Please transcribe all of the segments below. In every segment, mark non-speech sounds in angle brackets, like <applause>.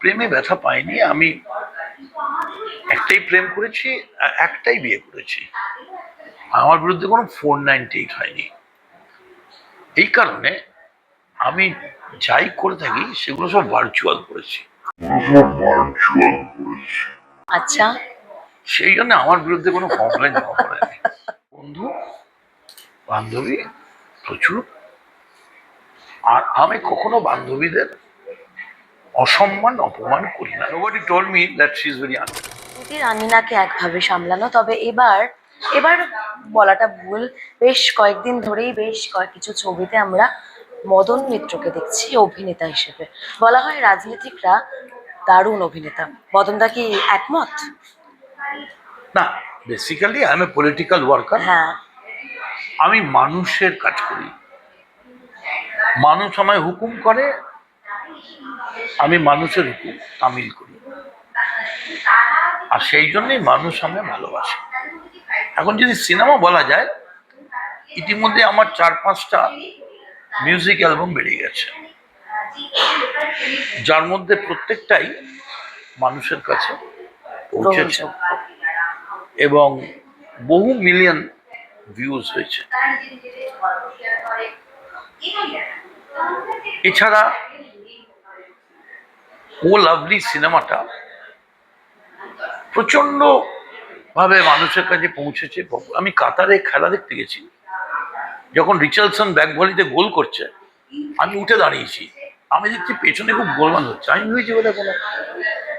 প্রেমে ব্যথা পাইনি আমি একটাই প্রেম করেছি আর একটাই বিয়ে করেছি। আমার বিরুদ্ধে কোনো ফোর নাইনটি এইট হয়নি। এই কারণে আমি যাই করে থাকি সেগুলো সব ভার্চুয়াল করেছি। আচ্ছা। সেই জন্য আমার বিরুদ্ধে কোনো কমপ্লেন বন্ধু বান্ধবী প্রচুর। আর আমি কখনো বান্ধবীদের অসম্মান অপমান করি না। Nobody told me that she is very দিদির আমিনাকে একভাবে সামলানো তবে এবার এবার বলাটা ভুল। বেশ কয়েকদিন ধরেই বেশ কয়েক কিছু ছবিতে আমরা মদন মিত্রকে দেখছি অভিনেতা হিসেবে। বলা হয় রাজনীতিকরা দারুণ অভিনেতা। মদনদা কি একমত? না basically I am a political worker হ্যাঁ। আমি মানুষের কাজ করি। মানুষ আমায় হুকুম করে আমি মানুষের হুকুম তামিল করি। আর সেই জন্যই মানুষ আমায় ভালোবাসে। এখন যদি সিনেমা বলা যায়, ইতিমধ্যে আমার চার পাঁচটা মিউজিক অ্যালবাম বেরিয়ে গেছে। যার মধ্যে প্রত্যেকটাই মানুষের কাছে পৌঁছেছে এবং বহু মিলিয়ন ভিউজ হয়েছে। এছাড়া ও লাভলি সিনেমাটা প্রচণ্ড ভাবে মানুষের কাছে পৌঁছেছে। আমি কাতারে খেলা দেখতে গেছি। যখন রিচার্লসন ব্যাক ভলিতে গোল করছে আমি উঠে দাঁড়িয়েছি। আমি দেখছি পেছনে খুব গোলমাল হচ্ছে। আমি ভেবেছি বলে কোনো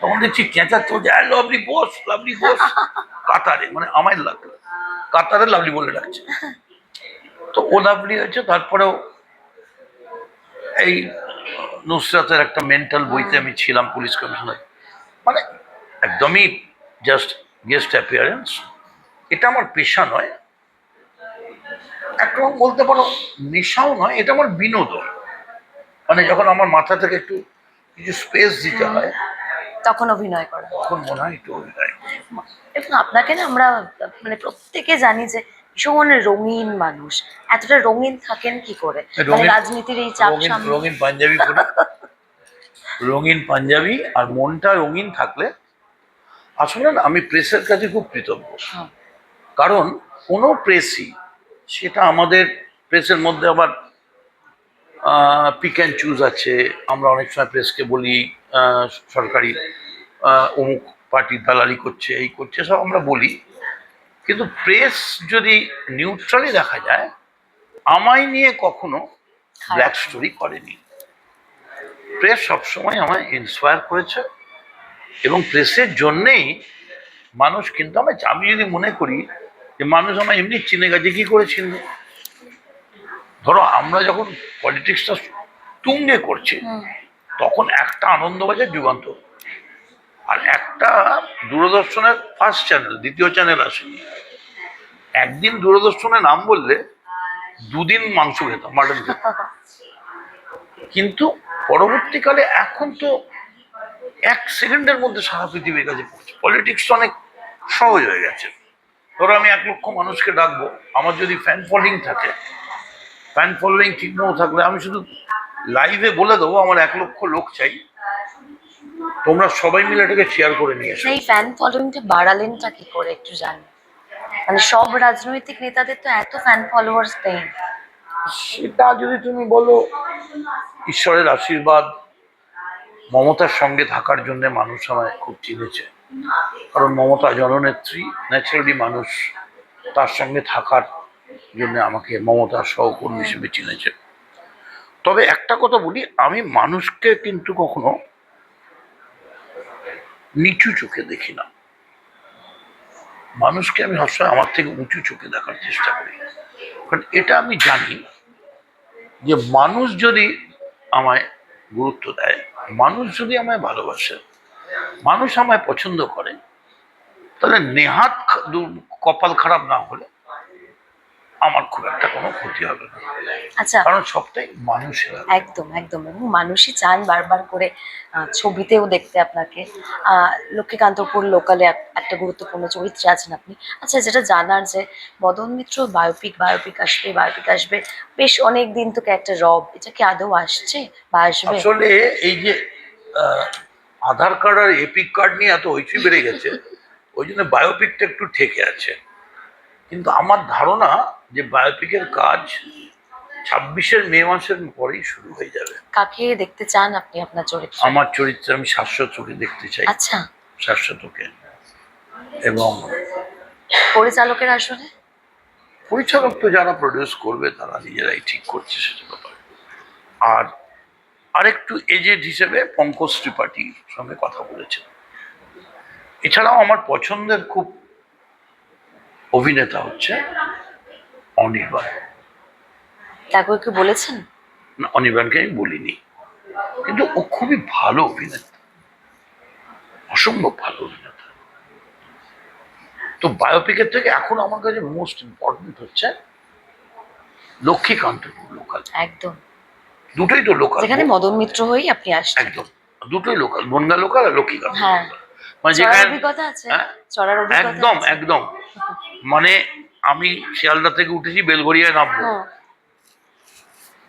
তখন দেখছি চেঁচা চলছে "হ্যাঁ, লাভলি বস লাভলি বস। কাতারে মানে আমায় লাগল। কাতারে লাভলি বলে ডাকছে। তো ও লাভলি হয়েছে তারপরেও এই নুসরাতের একটা মেন্টাল বইতে আমি ছিলাম পুলিশ কমিশনার মানে একদমই জাস্ট গেস্ট অ্যাপিয়ারেন্স এটা আমার পেশা নয়। একরকম বলতে পারো নেশাও নয় এটা আমার বিনোদন। মানে যখন আমার মাথা থেকে একটু কিছু স্পেস দিতে হয় তখন অভিনয় করা। তখন মনে হয় একটু অভিনয়। এবং আপনাকে না আমরা মানে প্রত্যেকে জানি যে ভীষণ রঙিন মানুষ। এতটা রঙিন থাকেন কি করে? মানে রাজনীতির এই চাপ রঙিন সামনে রঙিন পাঞ্জাবি পরে। রঙিন পাঞ্জাবি আর মনটা রঙিন থাকলে আসলে না আমি প্রেসের কাছে খুব কৃতজ্ঞ। হ্যাঁ। কারণ কোনো প্রেসই সেটা আমাদের প্রেসের মধ্যে আবার পিক অ্যান্ড চুজ আছে। আমরা অনেক সময় প্রেসকে বলি সরকারি অমুক পার্টি দালালি করছে এই করছে সব আমরা বলি। কিন্তু প্রেস যদি নিউট্রালি দেখা যায় আমায় নিয়ে কখনো ব্ল্যাক স্টোরি করেনি। প্রেস সবসময় আমায় ইন্সপায়ার করেছে এবং প্রেসের জন্যেই মানুষ কিন্তু আমায় আমি যদি মনে করি যে মানুষ আমায় এমনি চিনে গেছে কি করে চিনবে? ধরো আমরা যখন পলিটিক্সটা তুঙ্গে করছি তখন একটা আনন্দবাজার যুগান্ত। আর একটা দূরদর্শনের ফার্স্ট চ্যানেল দ্বিতীয় চ্যানেল আসেনি। একদিন দূরদর্শনে নাম বললে দুদিন মাংস খেতাম, মাটন খেতাম। কিন্তু পরবর্তীকালে এখন তো এক সেকেন্ডের মধ্যে সারা পৃথিবীর কাছে পৌঁছে পলিটিক্স অনেক সহজ হয়ে গেছে। ধরো আমি এক লক্ষ মানুষকে ডাকবো, আমার যদি ফ্যান ফলোয়িং থাকে ফ্যান ফলোয়িং ঠিকমতো থাকলে আমি শুধু লাইভে বলে দেবো, আমার এক লক্ষ লোক চাই। তোমরা সবাই মিলে এটাকে শেয়ার করে নিয়ে এসো। সেই ফ্যান ফলোইংটা বাড়ালেনটা কি করে একটু জানি। মানে সব রাজনৈতিক নেতাদের তো এত ফ্যান ফলোয়ার্স নেই। সেটা যদি তুমি বলো ঈশ্বরের আশীর্বাদ মমতার সঙ্গে থাকার জন্য মানুষ আমায় খুব চিনেছে। কারণ মমতা জননেত্রী ন্যাচারালি মানুষ তার সঙ্গে থাকার জন্য আমাকে মমতার সহকর্মী হিসেবে চিনেছে। তবে একটা কথা বলি আমি মানুষকে কিন্তু কখনো নিচু চোখে দেখি না। মানুষকে আমি সবসময় আমার থেকে উঁচু চোখে দেখার চেষ্টা করি। কারণ এটা আমি জানি যে মানুষ যদি আমায় গুরুত্ব দেয়, মানুষ যদি আমায় ভালোবাসে, মানুষ আমায় পছন্দ করে, তাহলে নেহাত কপাল খারাপ না হলে আমার খুব একটা কোনো ক্ষতি হবে না। আচ্ছা। কারণ সবটাই মানুষের একদম একদম। এবং মানুষই চান বারবার করে ছবিতেও দেখতে আপনাকে। লক্ষ্মীকান্তপুর লোকালে একটা গুরুত্বপূর্ণ চরিত্রে আছেন আপনি। আচ্ছা যেটা জানার যে মদন মিত্র বায়োপিক বায়োপিক আসবে বায়োপিক আসবে। বেশ অনেক দিন তোকে একটা রব এটা কি আদৌ আসছে বা আসবে? আসলে এই যে আধার কার্ড আর এপিক কার্ড নিয়ে এত হইচই বেড়ে গেছে <laughs> ওই জন্য বায়োপিকটা একটু ঠেকে আছে। কিন্তু আমার ধারণা যে বায়োপিকের কাজ ছাব্বিশের মে মাসের পরেই শুরু হয়ে যাবে। কাকে দেখতে চান আপনি আপনার চরিত্রে? আমার চরিত্রে আমি শাশ্বতকে দেখতে চাই। আচ্ছা। শাশ্বতকে। এবং পরিচালকের আসলে পরিচালক তো যারা প্রডিউস করবে তারা নিজেরাই ঠিক করছে সেটা ব্যাপার। আর আরেকটু এজেড হিসেবে পঙ্কজ ত্রিপাঠীর সঙ্গে কথা বলেছেন। এছাড়াও আমার পছন্দের খুব অভিনেতা হচ্ছে অনির্বাণ। তাকে কি বলেছেন? না, অনির্বাণকে আমি বলিনি। কিন্তু ও খুবই ভালো অভিনেতা। অসম্ভব ভালো অভিনেতা। তো বায়োপিকের থেকে এখন আমার কাছে মোস্ট ইম্পর্টেন্ট হচ্ছে লক্ষ্মীকান্তপুর লোকাল একদম। দুটোই তো লোকাল যেখানে মদন মিত্র হয়েই আপনি আসছেন। একদম। দুটোই লোকাল বনগা লোকাল আর লক্ষ্মীকান্ত হ্যাঁ। মানে যেখানে অভিজ্ঞতা আছে? হ্যাঁ? চড়ার অভিজ্ঞতা একদম একদম। মানে আমি শিয়ালদা থেকে উঠেছি বেলগড়িয়ায় নামবো।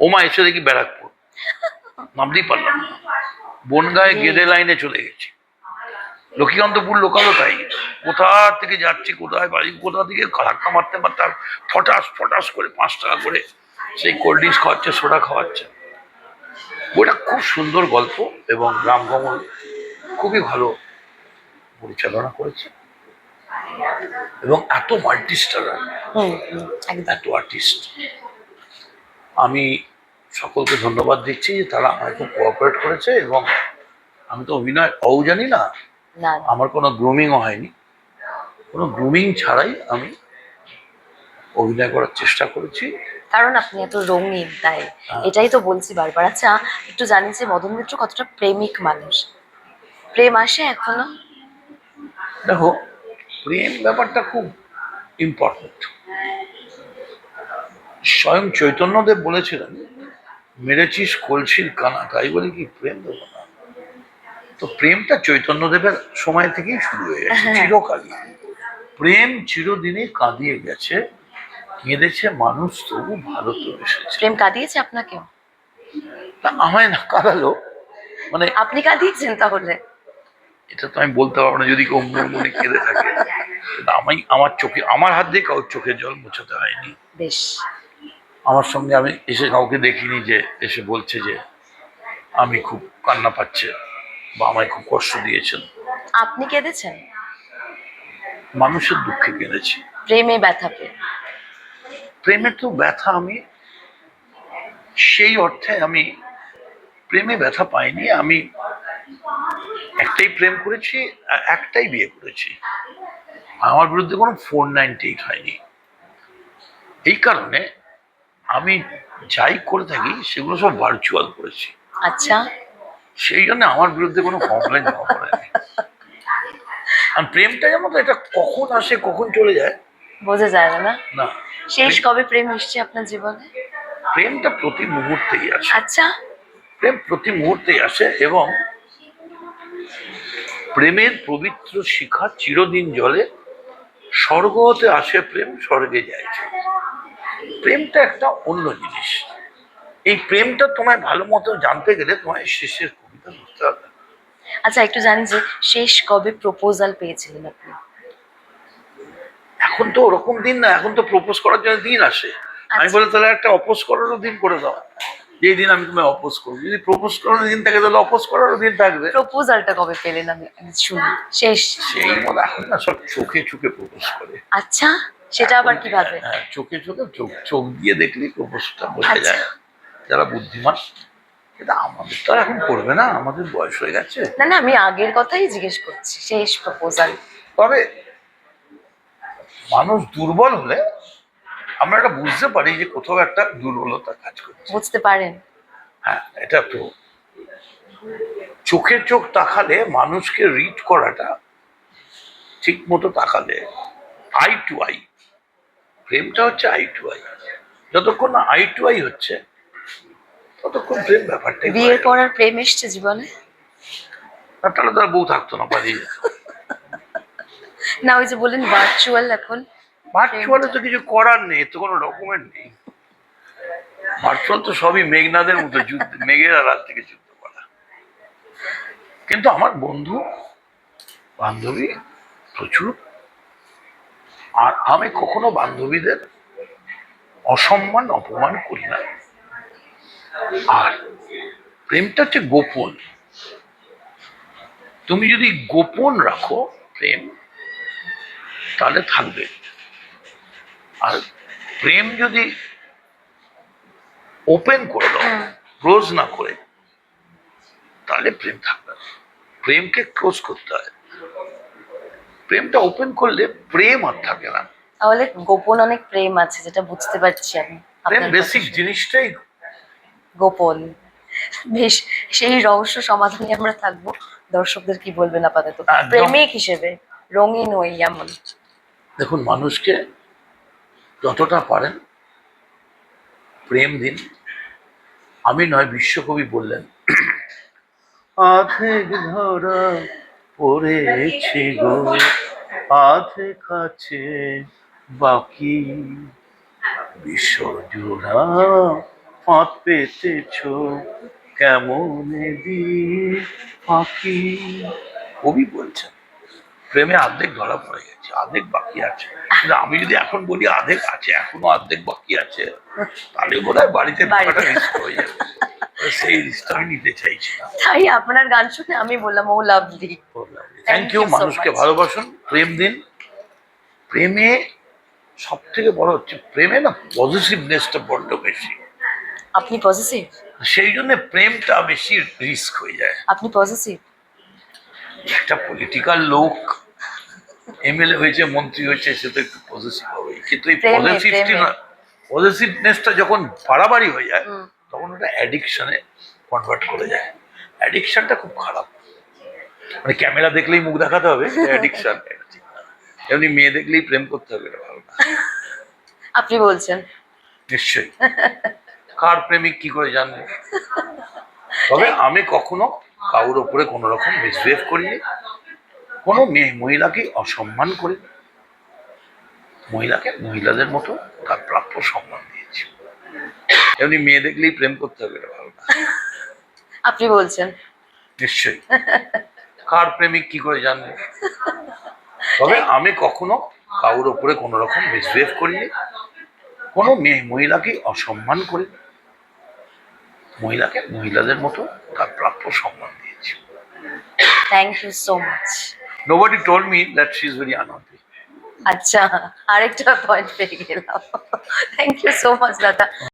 ওমা এসে দেখি ব্যারাকপুর। নামতেই পারলাম না। বনগায় গেদে লাইনে চলে গেছি। লক্ষ্মীকান্তপুর লোকালও তাই। কোথা থেকে যাচ্ছি কোথায় বাড়ি কোথা থেকে ধাক্কা মারতে মারতে আর ফটাস ফটাস করে পাঁচ টাকা করে সেই কোল্ড ড্রিঙ্কস খাওয়াচ্ছে সোডা খাওয়াচ্ছে। ওটা খুব সুন্দর গল্প এবং রামকমল খুবই ভালো পরিচালনা করেছে। এবং এত মাল্টিস্টার এত আর্টিস্ট আমি সকলকে ধন্যবাদ দিচ্ছি যে তারা আমায় খুব কোঅপারেট করেছে এবং আমি তো অভিনয় অও জানি না না। না। আমার কোনো গ্রুমিংও হয়নি। কোনো গ্রুমিং ছাড়াই আমি অভিনয় করার চেষ্টা করেছি। কারণ আপনি এত রঙিন তাই হ্যাঁ। এটাই তো বলছি বারবার। আচ্ছা একটু জানি যে মদন মিত্র কতটা প্রেমিক মানুষ। প্রেম আসে এখনও? দেখো প্রেম ব্যাপারটা খুব ইম্পর্টেন্ট স্বয়ং চৈতন্যদেব বলেছিলেন মেরেছিস কলসির কানা। তাই বলে কি প্রেম দেবো না? তো প্রেমটা চৈতন্যদেবের সময় থেকেই শুরু হয়ে গেছে হ্যাঁ। চিরকালই। প্রেম চিরদিনে কাঁদিয়ে গেছে কেঁদেছে মানুষ তবু ভালো তো এসেছে। প্রেম কাঁদিয়েছে আপনাকেও? তা আমায় না কাঁদালো মানে আপনি কাঁদিয়েছেন তাহলে? এটা তো আমি বলতে পারব না যদি কেউ মনে মনে কেঁদে থাকে। আমি আমার চোখে আমার হাত দিয়ে কারোর চোখের জল মুছাতে হয়নি। বেশ। আমার সঙ্গে আমি এসে কাউকে দেখিনি যে এসে বলছে যে আমি খুব কান্না পাচ্ছে বা আমায় খুব কষ্ট দিয়েছেন। আপনি কেঁদেছেন? মানুষের দুঃখে কেঁদেছি। প্রেমে ব্যথা পেয়ে। প্রেমের তো ব্যথা আমি সেই অর্থে আমি প্রেমে ব্যথা পাইনি। আমি একটাই প্রেম করেছি আর একটাই বিয়ে করেছি। আমার বিরুদ্ধে কোনো ফোর নাইনটি এইট হয়নি। এই কারণে আমি যাই করে থাকি সেগুলো সব ভার্চুয়াল করেছি। আচ্ছা। সেই জন্য আমার বিরুদ্ধে কোনো কমপ্লেন আর প্রেমটা যেমন এটা কখন আসে কখন চলে যায়? বোঝা যায় না না। না। শেষ কবে প্রেম এসছে আপনার জীবনে? প্রেমটা প্রতি মুহূর্তেই আসে। আচ্ছা। প্রেম প্রতি মুহূর্তেই আসে এবং প্রেমের পবিত্র শিখা চিরদিন জলে স্বর্গ হতে আসে প্রেম স্বর্গে যায় প্রেমটা একটা অন্য জিনিস। এই প্রেমটা তোমায় ভালো মতো জানতে গেলে তোমায় শেষের কবিতা বুঝতে হবে। আচ্ছা একটু জানি যে শেষ কবে প্রপোজাল পেয়েছিলেন আপনি? এখন তো ওরকম দিন না এখন তো প্রপোজ করার জন্য দিন আসে। আমি আচ্ছা। বলে তাহলে একটা অপোজ করারও দিন করে দাও। যেই দিন আমি তোমায় অপোজ করব। যদি প্রপোজ করার দিন থাকে তাহলে অপোজ করারও দিন থাকবে। প্রপোজালটা কবে পেলেন আমি আমি শুনি। শেষ। সেই মনে এখন না সব চোখে চোখে প্রপোজ করে। আচ্ছা সেটা আবার কীভাবে হ্যাঁ চোখে চোখে চোখ চোখ দিয়ে দেখলেই প্রপোজটা বোঝা আচ্ছা। যায়। যারা বুদ্ধিমান এটা আমাদের তো আর এখন করবে না আমাদের বয়স হয়ে গেছে। না না আমি আগের কথাই জিজ্ঞেস করছি শেষ প্রপোজাল তবে মানুষ দুর্বল হলে আমরা এটা বুঝতে পারি যে কোথাও একটা দুর্বলতা কাজ করছে। বুঝতে পারেন। হ্যাঁ এটা তো চোখে চোখ তাকালে মানুষকে রিড করাটা ঠিক মতো তাকালে আই টু আই প্রেমটা হচ্ছে আই টু আই যতক্ষণ না আই টু আই হচ্ছে ততক্ষণ প্রেম ব্যাপারটা বিয়ের করার প্রেম এসছে জীবনে? তাহলে তার বউ থাকতো না যেত। না ওই যে বললেন ভার্চুয়াল এখন। ভার্চুয়ালে তো কিছু করার নেই তো কোনো ডকুমেন্ট নেই। ভার্চুয়াল তো সবই মেঘনাদের মতো যুদ্ধ মেঘের রাত থেকে যুদ্ধ করা কিন্তু আমার বন্ধু বান্ধবী প্রচুর। আর আমি কখনো বান্ধবীদের অসম্মান অপমান করি না। আর প্রেমটা হচ্ছে গোপন। তুমি যদি গোপন রাখো প্রেম তাহলে থাকবে। আর প্রেম যদি ওপেন করে দাও ক্লোজ না করে তাহলে প্রেম থাকবে প্রেমকে ক্লোজ করতে হয়। প্রেমটা ওপেন করলে প্রেম আর থাকে না। তাহলে গোপন অনেক প্রেম আছে যেটা বুঝতে পারছি আমি প্রেম বেসিক জিনিসটাই গোপন। বেশ সেই রহস্য সমাধানে আমরা থাকব। দর্শকদের কি বলবেন আপাতত। প্রেমিক হিসেবে রঙিন ওই এমন। দেখুন মানুষকে যতটা পারেন, প্রেম দিন। আমি নয়, বিশ্বকবি বললেন আধেক ধরা পড়েছে গো, আধে কাছে বাকি। বিশ্বজোড়া ফাঁদ পেতেছ, কেমনে দি ফাঁকি কবি বলছেন, প্রেমে অর্ধেক ধরা পড়ে গেছে। অর্ধেক বাকি আছে। কিন্তু আমি যদি এখন বলি অর্ধেক আছে এখনও অর্ধেক বাকি আছে তাহলে বোধ হয় বাড়িতে বাড়িতে। রিস্ক হয়ে যাবে। সেই রিস্কটা আমি নিতে চাইছি না তাই আপনার গান শুনে আমি বললাম ও লাভলি থ্যাংক ইউ মানুষকে. ভালোবাসুন। প্রেম দিন। প্রেমে সব থেকে বড় হচ্ছে প্রেমে না পজিটিভনেসটা বড্ড বেশি। আপনি পজিটিভ সেই জন্য প্রেমটা বেশি রিস্ক হয়ে যায়। আপনি পজিটিভ একটা পলিটিক্যাল লোক এমএলএ হয়েছে মন্ত্রী হয়েছে সে তো একটু পজিটিভ হবে। কিন্তু এই পজিটিভটি। না পজিটিভনেসটা যখন বাড়াবাড়ি হয়ে যায় তখন ওটা অ্যাডিকশনে কনভার্ট করে যায়। অ্যাডিকশনটা খুব খারাপ। মানে ক্যামেরা দেখলেই মুখ দেখাতে হবে অ্যাডিকশন <laughs> এমনি মেয়ে দেখলেই প্রেম করতে হবে এটা ভালো না। আপনি বলছেন। নিশ্চয়ই। কার প্রেমিক কি করে জানবে? তবে আমি কখনো কারোর ওপরে কোনো রকম মিসবিহেভ করিনি। কোনো মেয়ে মহিলাকে অসম্মান করে মহিলাকে মহিলাদের মতো তার প্রাপ্য সম্মান দিয়েছি। এমনি মেয়ে দেখলেই প্রেম করতে হবে এটা ভালো না। আপনি বলছেন। নিশ্চয়ই। কার প্রেমিক কি করে জানবে? তবে আমি কখনো কারোর ওপরে কোনো রকম মিসবিহেভ করিনি কোনো মেয়ে মহিলাকে অসম্মান করি মহিলাকে মহিলাদের মতো তার প্রাপ্য সম্মান দিয়েছি। Thank you so much nobody told me that she is very unhappy আচ্ছা আরেকটা পয়েন্ট পেয়ে গেলাম। থ্যাংক ইউ সো মাচ দাদা।